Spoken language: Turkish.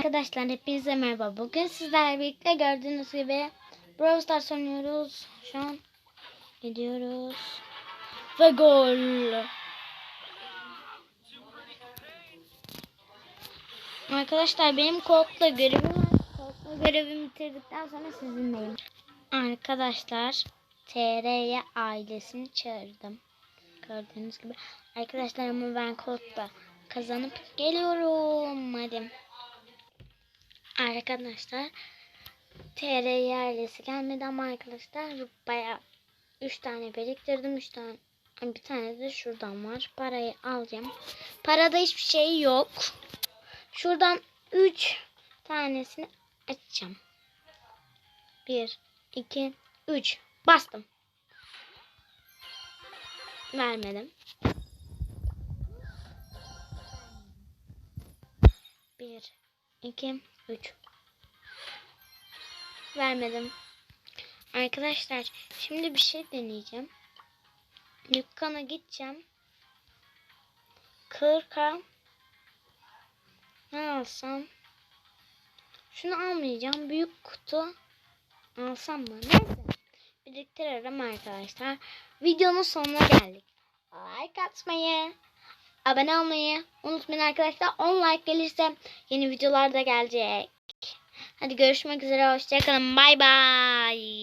Arkadaşlar hepinize merhaba. Bugün sizlerle birlikte gördüğünüz gibi Brawl Stars oynuyoruz. Şu an gidiyoruz. Ve gol. Arkadaşlar benim kodla görevim var. Kodla görevimi bitirdikten sonra sizinleyim. Arkadaşlar TR'ye ailesini çağırdım. Gördüğünüz gibi. Arkadaşlar ama ben kodla kazanıp geliyorum. Hadi. Arkadaşlar TR ailesi gelmedi ama arkadaşlar bayağı 3 tane biriktirdim. 3 tane bir tane de şuradan var. Parayı alacağım. Parada hiçbir şey yok. Şuradan 3 tanesini açacağım. 1 2 3 bastım. Vermedim. 1 2 3 Vermedim. Arkadaşlar şimdi bir şey deneyeceğim. Dükkana gideceğim. 40'a ne alsam? Şunu almayacağım. Büyük kutu alsam mı? Neyse. Biriktiririm arkadaşlar. Videonun sonuna geldik. Like atmayı, abone olmayı unutmayın arkadaşlar. 10 like gelirse yeni videolar da gelecek. Hadi görüşmek üzere. Hoşçakalın. Bay bay.